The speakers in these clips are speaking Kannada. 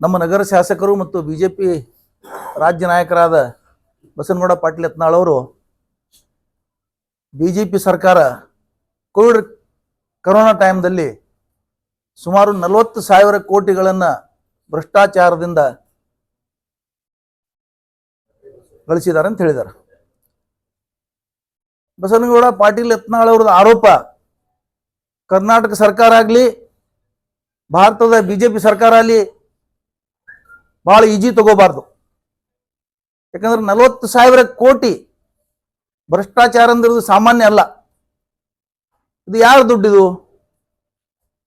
ನಮ್ಮ ನಗರ ಶಾಸಕರು ಮತ್ತು ಬಿ ಜೆ ಪಿ ರಾಜ್ಯ ನಾಯಕರಾದ ಬಸನಗೌಡ ಪಾಟೀಲ್ ಯತ್ನಾಳ್ ಅವರು ಬಿ ಜೆ ಪಿ ಸರ್ಕಾರ ಕೋವಿಡ್ ಕರೋನಾ ಟೈಮ್ದಲ್ಲಿ ಸುಮಾರು ನಲವತ್ತು ಸಾವಿರ ಕೋಟಿಗಳನ್ನು ಭ್ರಷ್ಟಾಚಾರದಿಂದ ಗಳಿಸಿದ್ದಾರೆ ಅಂತ ಹೇಳಿದ್ದಾರೆ. ಬಸನಗೌಡ ಪಾಟೀಲ್ ಯತ್ನಾಳ್ ಅವ್ರದ್ದು ಆರೋಪ, ಕರ್ನಾಟಕ ಸರ್ಕಾರ ಆಗಲಿ, ಭಾರತದ ಬಿ ಜೆ ಪಿ ಸರ್ಕಾರ ಆಗಲಿ ಭಾಳ ಈಜಿ ತಗೋಬಾರ್ದು. ಯಾಕಂದ್ರೆ ನಲವತ್ತು ಸಾವಿರ ಕೋಟಿ ಭ್ರಷ್ಟಾಚಾರ ಅಂದಿರೋದು ಸಾಮಾನ್ಯ ಅಲ್ಲ. ಇದು ಯಾರ ದುಡ್ಡಿದು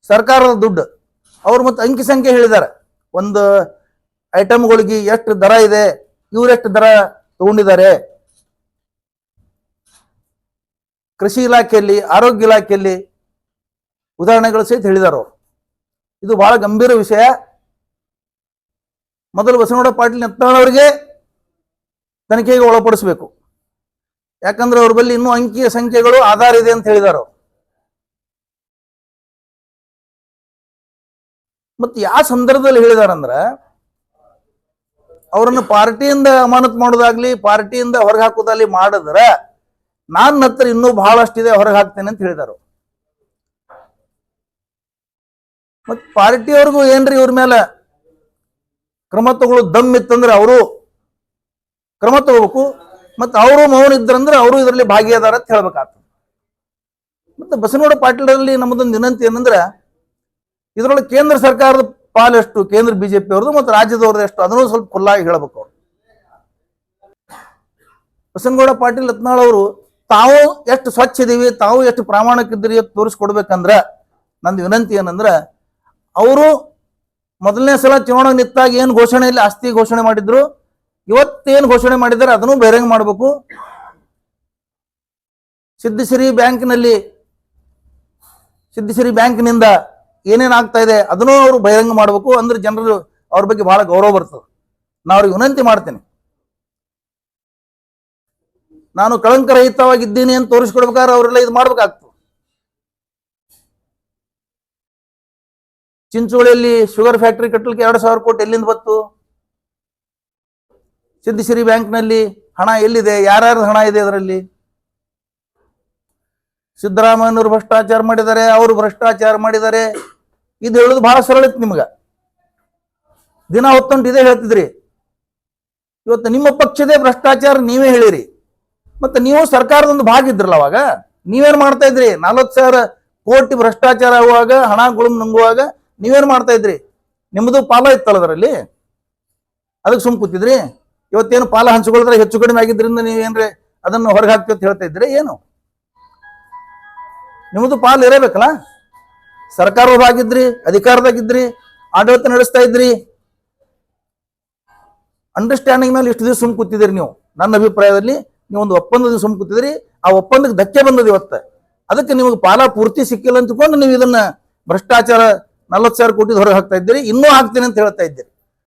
ಸರ್ಕಾರದ ದುಡ್ಡು. ಅವ್ರು ಮತ್ತೆ ಅಂಕಿ ಸಂಖ್ಯೆ ಹೇಳಿದ್ದಾರೆ. ಒಂದು ಐಟಮ್ಗಳಿಗೆ ಎಷ್ಟು ದರ ಇದೆ? ಇವರೆಷ್ಟು ದರ ತಗೊಂಡಿದ್ದಾರೆ? ಕೃಷಿ ಇಲಾಖೆಯಲ್ಲಿ, ಆರೋಗ್ಯ ಇಲಾಖೆಯಲ್ಲಿ ಉದಾಹರಣೆಗಳು ಸಹಿತ ಹೇಳಿದಾರೆ ಇದು ಬಹಳ ಗಂಭೀರ ವಿಷಯ. ಮೊದಲು ಬಸವನಗೌಡ ಪಾಟೀಲ್ ನೆತ್ತಾಳವರಿಗೆ ತನಿಖೆಗೆ ಒಳಪಡಿಸಬೇಕು ಯಾಕಂದ್ರೆ ಅವ್ರ ಬಳಿ ಇನ್ನೂ ಅಂಕಿಯ ಸಂಖ್ಯೆಗಳು ಆಧಾರ ಇದೆ ಅಂತ ಹೇಳಿದಾರೆ. ಮತ್ತೆ ಯಾವ ಸಂದರ್ಭದಲ್ಲಿ ಹೇಳಿದಾರಂದ್ರ ಅವರನ್ನು ಪಾರ್ಟಿಯಿಂದ ಅಮಾನತ್ ಮಾಡೋದಾಗ್ಲಿ, ಪಾರ್ಟಿಯಿಂದ ಹೊರಗೆ ಹಾಕೋದಾಗ್ಲಿ ಮಾಡಿದ್ರೆ ನನ್ನ ಹತ್ರ ಇನ್ನೂ ಬಹಳಷ್ಟಿದೆ, ಹೊರಗೆ ಹಾಕ್ತೇನೆ ಅಂತ ಹೇಳಿದಾರು ಮತ್ತೆ ಪಾರ್ಟಿಯವ್ರಿಗೂ ಏನ್ರಿ ಇವ್ರ ಮೇಲೆ ಕ್ರಮ ತಗೊಳ್ಳೋ ದಮ್ ಇತ್ತಂದ್ರೆ ಅವರು ಕ್ರಮ ತಗೋಬೇಕು. ಮತ್ತೆ ಅವರು ಮೌನ ಇದ್ರಂದ್ರೆ ಅವರು ಇದರಲ್ಲಿ ಭಾಗಿಯಾದಾರ ಅಂತ ಹೇಳ್ಬೇಕಾಗ್ತದೆ. ಮತ್ತೆ ಬಸನಗೌಡ ಪಾಟೀಲರಲ್ಲಿ ನಮ್ಮದೊಂದು ವಿನಂತಿ ಏನಂದ್ರೆ, ಇದರೊಳಗೆ ಕೇಂದ್ರ ಸರ್ಕಾರದ ಪಾಲು ಎಷ್ಟು? ಕೇಂದ್ರ ಬಿಜೆಪಿ ಅವ್ರದ್ದು ಮತ್ತು ರಾಜ್ಯದವ್ರದ್ದು ಎಷ್ಟು? ಅದನ್ನು ಸ್ವಲ್ಪ ಖುಲ್ಲಾಗಿ ಹೇಳ್ಬೇಕು ಅವರು. ಬಸನಗೌಡ ಪಾಟೀಲ್ ಯತ್ನಾಳ್ ಅವರು, ತಾವು ಎಷ್ಟು ಸ್ವಚ್ಛ ಇದೀವಿ, ತಾವು ಎಷ್ಟು ಪ್ರಾಮಾಣಿಕ ಇದ್ದೀರಿ ತೋರಿಸ್ಕೊಡ್ಬೇಕಂದ್ರ, ನಂದು ವಿನಂತಿ ಏನಂದ್ರೆ, ಅವರು ಮೊದಲನೇ ಸಲ ಚುನಾವಣೆ ನಿಂತಾಗ ಏನು ಘೋಷಣೆಯಲ್ಲಿ ಆಸ್ತಿ ಘೋಷಣೆ ಮಾಡಿದ್ರು. ಇವತ್ತೇನ್ ಘೋಷಣೆ ಮಾಡಿದ್ದಾರೆ ಅದನ್ನು ಬಹಿರಂಗ ಮಾಡಬೇಕು. ಸಿದ್ಧಶ್ರೀ ಬ್ಯಾಂಕ್ನಲ್ಲಿ ಸಿದ್ಧಶ್ರೀ ಬ್ಯಾಂಕ್ನಿಂದ ಏನೇನ್ ಆಗ್ತಾ ಇದೆ, ಅದನ್ನು ಅವರು ಬಹಿರಂಗ ಮಾಡಬೇಕು. ಅಂದ್ರೆ ಜನರು ಅವ್ರ ಬಗ್ಗೆ ಬಹಳ ಗೌರವ ಬರ್ತದೆ. ನಾ ಅವ್ರಿಗೆ ವಿನಂತಿ ಮಾಡ್ತೇನೆ. ನಾನು ಕಳಂಕರಹಿತವಾಗಿದ್ದೀನಿ ಅಂತ ತೋರಿಸ್ಕೊಡ್ಬೇಕಾದ್ರೆ ಅವರೆಲ್ಲ ಇದು ಮಾಡ್ಬೇಕಾಗ್ತದೆ. ಚಿಂಚೋಳಿಯಲ್ಲಿ ಶುಗರ್ ಫ್ಯಾಕ್ಟರಿ ಕಟ್ಟಲಿಕ್ಕೆ ಎರಡು ಸಾವಿರ ಕೋಟಿ ಎಲ್ಲಿಂದ ಬತ್ತು ಸಿದ್ಧಶ್ರೀ ಬ್ಯಾಂಕ್ನಲ್ಲಿ ಹಣ ಎಲ್ಲಿದೆ? ಯಾರ್ಯಾರ್ದು ಹಣ ಇದೆ ಅದರಲ್ಲಿ? ಸಿದ್ದರಾಮಯ್ಯನವರು ಭ್ರಷ್ಟಾಚಾರ ಮಾಡಿದ್ದಾರೆ, ಅವರು ಭ್ರಷ್ಟಾಚಾರ ಮಾಡಿದ್ದಾರೆ. ಇದು ಹೇಳೋದು ಬಹಳ ಸರಳ ಇತ್ತು ನಿಮ್ಗ. ದಿನ ಹೊತ್ತೊಂಟು ಇದೇ ಹೇಳ್ತಿದ್ರಿ. ಇವತ್ತು ನಿಮ್ಮ ಪಕ್ಷದೇ ಭ್ರಷ್ಟಾಚಾರ ನೀವೇ ಹೇಳಿರಿ. ಮತ್ತೆ ನೀವು ಸರ್ಕಾರದೊಂದು ಭಾಗ ಇದ್ರಲ್ಲ ಅವಾಗ? ನೀವೇನ್ ಮಾಡ್ತಾ ಇದ್ರಿ? ನಲ್ವತ್ತು ಸಾವಿರ ಕೋಟಿ ಭ್ರಷ್ಟಾಚಾರ ಆಗುವಾಗ, ಹಣ ಗುಳುಮ್ ನುಂಗುವಾಗ ನೀವೇನ್ ಮಾಡ್ತಾ ಇದ್ರಿ? ನಿಮ್ಮದು ಪಾಲ ಇತ್ತಲ್ಲ ಅದರಲ್ಲಿ? ಅದಕ್ಕೆ ಸುಮ್ ಕೂತಿದ್ರಿ? ಇವತ್ತೇನು ಪಾಲ ಹಂಚಿಕೊಳ್ಳಿದ್ರೆ ಹೆಚ್ಚು ಕಡಿಮೆ ಆಗಿದ್ರಿಂದ ನೀವೇನ್ರಿ ಅದನ್ನು ಹೊರಗೆ ಹಾಕ್ತೀವಿ ಅಂತ ಹೇಳ್ತಾ ಇದ್ರಿ ಏನು? ನಿಮ್ಮದು ಪಾಲು ಇರಬೇಕಲ್ಲ? ಸರ್ಕಾರದಾಗಿದ್ರಿ ಅಧಿಕಾರದಾಗಿದ್ರಿ, ಆಡಳಿತ ನಡೆಸ್ತಾ ಇದ್ರಿ. ಅಂಡರ್ಸ್ಟ್ಯಾಂಡಿಂಗ್ ಮೇಲೆ ಇಷ್ಟು ದಿವಸ ಸುಮ್ ಕೂತಿದ್ದೀರಿ ನೀವು. ನನ್ನ ಅಭಿಪ್ರಾಯದಲ್ಲಿ ನೀವು ಒಂದು ಒಪ್ಪಂದದ ಸುಮ್ ಕೂತಿದ್ರಿ ಆ ಒಪ್ಪಂದಕ್ಕೆ ಧಕ್ಕೆ ಬಂದದ ಇವತ್ತ. ಅದಕ್ಕೆ ನಿಮಗೆ ಪಾಲ ಪೂರ್ತಿ ಸಿಕ್ಕಿಲ್ಲ ಅಂತಕೊಂಡು ನೀವು ಇದನ್ನ ಭ್ರಷ್ಟಾಚಾರ ನಲವತ್ತು ಸಾವಿರ ಕೋಟಿ ಹೊರಗೆ ಹಾಕ್ತಾ ಇದ್ದೀರಿ ಇನ್ನೂ ಹಾಕ್ತೀನಿ ಅಂತ ಹೇಳ್ತಾ ಇದ್ದೀರಿ.